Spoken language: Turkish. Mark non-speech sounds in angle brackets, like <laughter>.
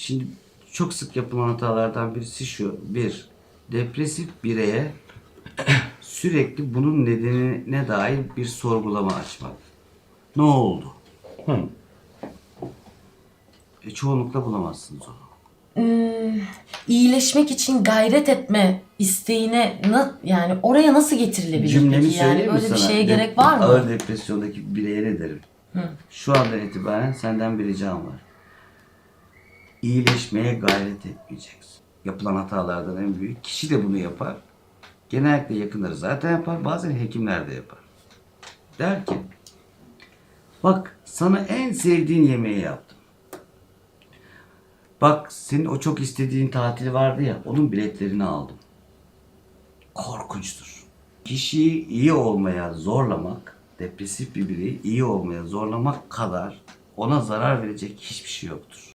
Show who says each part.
Speaker 1: Şimdi çok sık yapılan hatalardan birisi şu. Bir, depresif bireye <clears throat> sürekli bunun nedenine dair bir sorgulama açmak. Ne oldu?
Speaker 2: Hı.
Speaker 1: E, çoğunlukla bulamazsınız onu.
Speaker 3: Hmm, iyileşmek için gayret etme isteğine na, yani oraya nasıl getirilebilir
Speaker 1: Cümlemi
Speaker 3: peki? Yani
Speaker 1: mi
Speaker 3: böyle bir
Speaker 1: sana?
Speaker 3: şeye
Speaker 1: De-
Speaker 3: gerek var mı?
Speaker 1: Ağır depresyondaki bireye ne derim?
Speaker 3: Hı.
Speaker 1: Şu andan itibaren senden bir ricam var. İyileşmeye gayret etmeyeceksin. Yapılan hatalardan en büyük. Kişi de bunu yapar. Genellikle yakınları zaten yapar. Bazen hekimler de yapar. Der ki bak sana en sevdiğin yemeği yaptım. Bak senin o çok istediğin tatil vardı ya onun biletlerini aldım. Korkunçtur. Kişiyi iyi olmaya zorlamak, depresif bir bireyi iyi olmaya zorlamak kadar ona zarar verecek hiçbir şey yoktur.